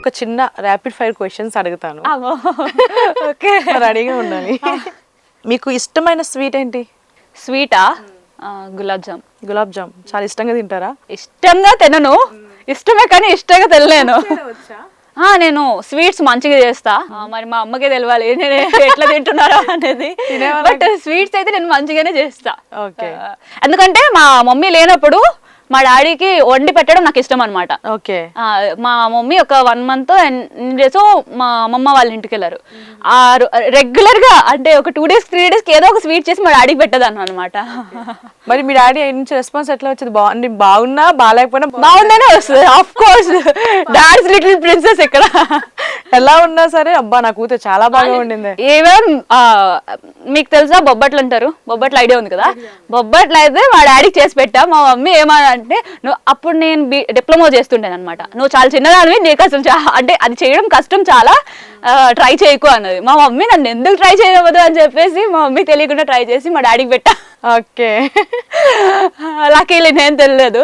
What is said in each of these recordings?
ఒక చిన్న rapid fire questions అడుగుతాను. ఓకే. రెడీగా ఉండాలి. మీకు ఇష్టమైన స్వీట్ ఏంటి? స్వీటా? గులాబ్ జామ్. గులాబ్ జామ్. చాలా ఇష్టంగా తింటారా? ఇష్టంగా తినను. ఇష్టమే కానీ ఇష్టంగా తినలేను. నేను స్వీట్స్ మంచిగా చేస్తా. మరి మా అమ్మకే తెలియాలి నేను ఎట్లా తింటున్నారో అనేది. బట్ స్వీట్స్ అయితే నేను మంచిగానే చేస్తా. ఎందుకంటే మా మమ్మీ లేనప్పుడు మా డాడీకి వండి పెట్టడం నాకు ఇష్టం అనమాట ఓకే. మా మమ్మీ ఒక వన్ మంత్ డేస్ మా అమ్మమ్మ వాళ్ళ ఇంటికి వెళ్ళారు. ఆ రెగ్యులర్గా అంటే ఒక టూ డేస్ త్రీ డేస్ ఏదో ఒక స్వీట్ చేసి మా డాడీకి పెట్టదాను అనమాట మరి మీ డాడీ నుంచి రెస్పాన్స్ ఎట్లా వచ్చింది? బాగుంది బాగున్నా బాగాలేకపోయినా బాగుందనే వస్తుంది of course dad's little princess ఇక్కడ ఎలా ఉన్నా సరే అబ్బా నా కూతురు చాలా బాగా ఉండింది. ఈవెన్ మీకు తెలుసా బొబ్బట్లు అంటారు? బొబ్బట్లు ఐడియా ఉంది కదా? బొబ్బట్లు అయితే మా డాడీకి చేసి పెట్టా. మా మమ్మీ ఏమనంటే నువ్వు అప్పుడు నేను డిప్లొమా చేస్తుండేది అనమాట నువ్వు చాలా చిన్నదానివి నీకు అసలు అంటే అది చేయడం కష్టం చాలా ట్రై చేయకు అన్నది. మా మమ్మీ నన్ను ఎందుకు ట్రై చేయవద్దు అని చెప్పేసి మా మమ్మీ తెలియకుండా ట్రై చేసి మా డాడీకి పెట్టా. ఓకే. లక్కీలీ నేను తెలియలేదు.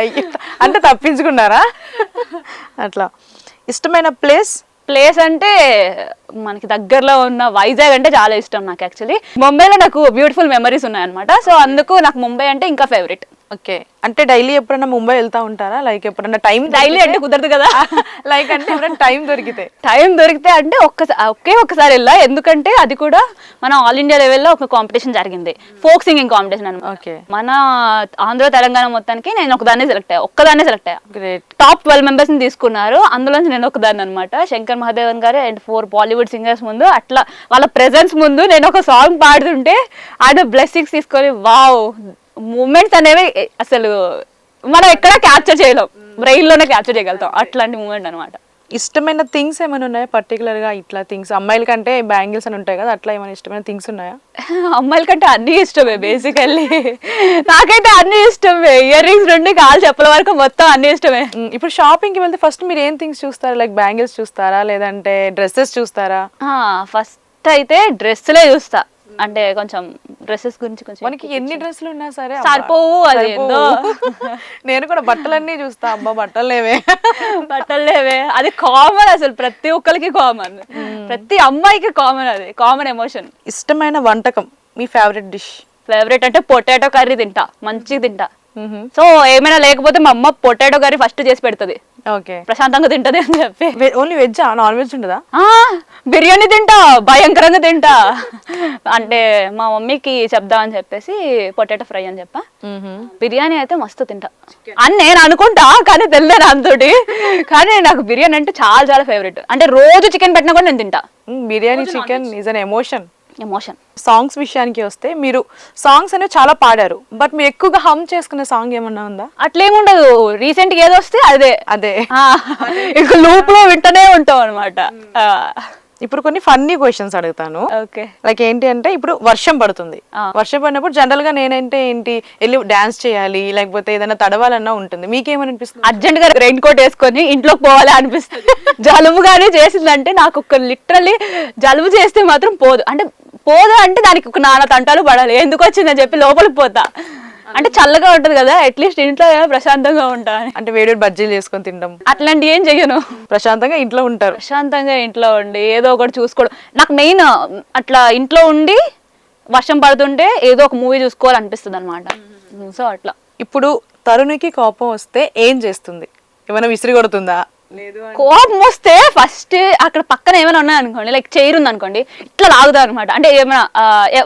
అయ్యో అంటే తప్పించుకున్నారా? అట్లా. ఇష్టమైన ప్లేస్? ప్లేస్ అంటే మనకి దగ్గరలో ఉన్న వైజాగ్ అంటే చాలా ఇష్టం నాకు యాక్చువల్లీ. ముంబైలో నాకు బ్యూటిఫుల్ మెమరీస్ ఉన్నాయన్నమాట. సో అందుకు నాకు ముంబై అంటే ఇంకా ఫేవరెట్. ఓకే. అంటే డైలీ ఎప్పుడైనా ముంబై వెళ్తా ఉంటారా? లైక్ ఎప్పుడన్నా టైం డైలీ అంటే కుదరదు కదా. లైక్ అంటే ఎప్పుడైనా టైం దొరికితే? టైం దొరికితే అంటే ఒక్కసారి ఒకే ఒక్కసారి వెళ్ళా. ఎందుకంటే అది కూడా మన ఆల్ ఇండియా లెవెల్లో ఒక కాంపిటీషన్ జరిగింది. ఫోక్ సింగింగ్ కాంపిటీషన్ అనమాట ఓకే. మన ఆంధ్ర తెలంగాణ మొత్తానికి నేను ఒకదాన్నే సెలెక్ట్ అయ్యా. ఒక్కదాన్నే సెలెక్ట్ అయ్యా. గ్రేట్. టాప్ ట్వెల్వ్ మెంబర్స్ని తీసుకున్నారు. అందులోంచి నేను ఒకదాన్ని అనమాట శంకర్ మహాదేవన్ గారు అండ్ ఫోర్ బాలీవుడ్ సింగర్స్ ముందు అట్లా వాళ్ళ ప్రెజెన్స్ ముందు నేను ఒక సాంగ్ పాడుతుంటే ఆయన బ్లెస్సింగ్స్ తీసుకొని వావ్ మూమెంట్స్ అనేవి అసలు మనం ఎక్కడ క్యాప్చర్ చేయలేం. బ్రెయిన్లోనే క్యాప్చర్ చేయగలుగుతాం. అట్లాంటి మూమెంట్ అనమాట ఇష్టమైన థింగ్స్ ఏమైనా ఉన్నాయా? పర్టికులర్గా ఇట్లా థింగ్స్. అమ్మాయిల కంటే బ్యాంగిల్స్ అని ఉంటాయి కదా అట్లా ఏమైనా ఇష్టమైన థింగ్స్ ఉన్నాయా? అమ్మాయిల కంటే అన్ని ఇష్టమే బేసికల్లీ నాకైతే అన్ని ఇష్టమే. ఇయర్ రింగ్స్ నుండి కాలు చెప్పుల వరకు మొత్తం అన్ని ఇష్టమే. ఇప్పుడు షాపింగ్కి వెళ్తే ఫస్ట్ మీరు ఏం థింగ్స్ చూస్తారా? లైక్ బ్యాంగిల్స్ చూస్తారా? లేదంటే డ్రెస్సెస్ చూస్తారా? ఫస్ట్ అయితే డ్రెస్లే చూస్తా. అంటే కొంచెం డ్రెస్సెస్ గురించి కొంచెం మనకి ఎన్ని డ్రెస్సులు ఉన్నా సరే సరిపోవు అది. ఏందో. నేను కూడా బట్టలన్నీ చూస్తా అబ్బా బట్టలు లేవే. బట్టలు లేవే. అది కామన్ అసలు ప్రతి ఒక్కరికి కామన్ ప్రతి అమ్మాయికి కామన్ అది కామన్ ఎమోషన్ ఇష్టమైన వంటకం మీ ఫేవరెట్ డిష్ ఫేవరెట్ అంటే పొటాటో కర్రీ తింటా మంచిగా తింటా. సో ఏమైనా లేకపోతే మా అమ్మ పొటాటో కర్రీ ఫస్ట్ చేసి పెడుతుంది. ఓకే ప్రశాంతంగా తింటది అని చెప్పి. ఓన్లీ వెజ్ నాన్ వెజ్ ఉంటుందా బిర్యానీ తింటా భయంకరంగా తింటా. అంటే మా మమ్మీకి చెప్దాం అని చెప్పేసి పొటాటో ఫ్రై అని చెప్పా. బిర్యానీ అయితే మస్తు తింటా. అని నేను అనుకుంటా కానీ తెలియదు అంతటి కానీ నాకు బిర్యానీ అంటే చాలా చాలా ఫేవరెట్ అంటే రోజు చికెన్ పెట్టినా కూడా నేను తింటా. మ్, biryani chicken is an emotion emotion songs విషయానికి వస్తే మీరు సాంగ్స్ అనేవి చాలా పాడారు. బట్ మీరు ఎక్కువగా హమ్ చేసుకునే సాంగ్ ఏమన్నా ఉందా? అట్లేముండదు రీసెంట్గా ఏదో వస్తే అదే. అదే. ఇక లూప్లో వింటనే ఉంటాం అనమాట ఇప్పుడు కొన్ని ఫన్నీ క్వశ్చన్స్ అడుగుతాను. ఓకే లైక్ ఏంటి అంటే ఇప్పుడు వర్షం పడుతుంది. వర్షం పడినప్పుడు జనరల్గా నేనంటే ఏంటి? వెళ్ళి డాన్స్ చేయాలి లేకపోతే ఏదైనా తడవాలన్నా ఉంటుంది. మీకేమని అనిపిస్తుంది అర్జెంట్గా రెయిన్ కోట్ వేసుకొని ఇంట్లోకి పోవాలి అనిపిస్తుంది. జలుబు గానీ చేసిందంటే నాకు ఒక లిటరల్లీ జలుబు చేస్తే మాత్రం పోదు. అంటే పోదు అంటే దానికి ఒక నాన్న తంటాలు పడాలి. ఎందుకు వచ్చిందని చెప్పి లోపలికి పోతా. అంటే చల్లగా ఉంటది కదా అట్లీస్ట్ ఇంట్లో ప్రశాంతంగా ఉంటా అని. అంటే వేడి బజ్జీలు చేసుకొని తినడం అట్లాంటి ఏం చెయ్యను. ప్రశాంతంగా ఇంట్లో ఉంటారు. ప్రశాంతంగా ఇంట్లో ఉండి ఏదో ఒకటి చూసుకోవడం. నాకు మెయిన్ అట్లా ఇంట్లో ఉండి వర్షం పడుతుంటే ఏదో ఒక మూవీ చూసుకోవాలనిపిస్తుంది అనమాట సో అట్లా. ఇప్పుడు తరుణికి కోపం వస్తే ఏం చేస్తుంది? ఏమైనా విసిరి కొడుతుందా కోపం వస్తే ఫస్ట్ అక్కడ పక్కన ఏమైనా ఉన్నాయి అనుకోండి లైక్ చైర్ ఉంది అనుకోండి ఇట్లా లాగుతా అనమాట అంటే ఏమైనా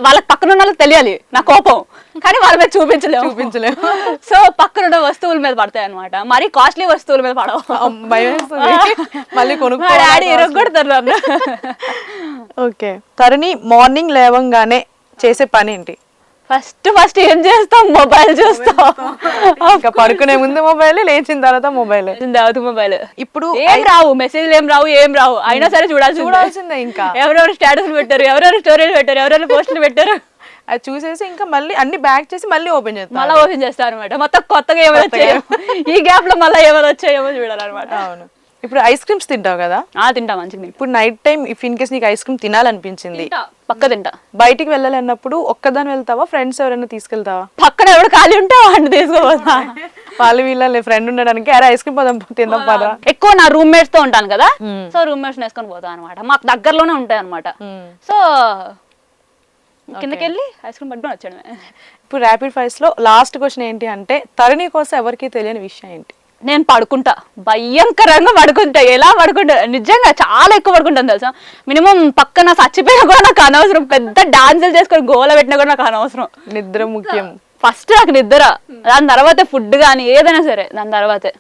వాళ్ళకి పక్కన ఉన్న వాళ్ళకి తెలియాలి నా కోపం. కానీ వాళ్ళ మీద చూపించలేము. చూపించలేము. సో పక్కన ఉన్న వస్తువుల మీద పడతాయి అనమాట మరి కాస్ట్లీ వస్తువుల మీద పడవు. మళ్ళీ డాడీ కొనుక్కో ఇరగొడతారు నన్ను. ఓకే తరుణి మార్నింగ్ లేవంగానే చేసే పని ఏంటి? ఫస్ట్ ఫస్ట్ ఏం చేస్తాం? మొబైల్ చూస్తాం. ఇంకా పడుకునే ముందు మొబైల్ లేచిన తర్వాత మొబైల్. దావతు మొబైల్. ఇప్పుడు ఏం రావు మెసేజ్లు ఏం రావు ఏం రావు. అయినా సరే చూడాల్సి చూడాల్సిందే ఇంకా. ఎవరెవరు స్టేటస్ పెట్టారు ఎవరెవరు స్టోరీలు పెట్టారు ఎవరెవరు పోస్టులు పెట్టారు. అది చూసేసి ఇంకా మళ్ళీ అన్ని బ్యాక్ చేసి మళ్ళీ ఓపెన్ చేస్తాం మళ్ళీ ఓపెన్ చేస్తారు అనమాట మొత్తం కొత్తగా ఏమైనా వచ్చాయో ఈ గ్యాప్లో మళ్ళీ ఏమైనా వచ్చాయేమో చూడాలన్నమాట. అవును. ఇప్పుడు ఐస్ క్రీమ్స్ తింటావు కదా? ఆ తింటా మంచిగా ఇప్పుడు night time if in case నీకు ఐస్ క్రీమ్ తినాలనిపించింది. పక్క తింటా బయటికి వెళ్ళాలి అన్నప్పుడు ఒక్కదాని వెళ్తావా? ఫ్రెండ్స్ ఎవరైనా తీసుకెళ్తావా? పక్కన ఎవడు ఖాళీ ఉంటే వాడిని తీసుకుపోతా. వాళ్ళు వీళ్ళ ఫ్రెండ్ ఉండడానికి అరే ఐస్ క్రీమ్ పదం తిందాం పదా. ఎక్కువ నా రూమ్మేట్స్తో ఉంటాను కదా. సో రూమ్మేట్స్ వేసుకొని పోతాను అనమాట. మాకు దగ్గరలోనే ఉంటాయి అనమాట. సో కిందకి వెళ్ళి ఐస్ క్రీమ్ పట్టుకొని వచ్చాడమే ఇప్పుడు ర్యాపిడ్ ఫైర్స్లో లాస్ట్ క్వశ్చన్ ఏంటి అంటే తరుణి కోసం ఎవరికి తెలియని విషయం ఏంటి? నేను పడుకుంటా. భయంకరంగా పడుకుంటా. ఎలా పడుకుంటా? నిజంగా చాలా ఎక్కువ పడుకుంటాను తెలుసా? మినిమం పక్కన చచ్చిపోయినా కూడా నాకు అనవసరం. పెద్ద డాన్సులు చేసుకొని గోల పెట్టినా కూడా నాకు అనవసరం. నిద్ర ముఖ్యం. ఫస్ట్ నాకు నిద్ర. దాని తర్వాతే ఫుడ్ కానీ ఏదైనా సరే. దాని తర్వాతే.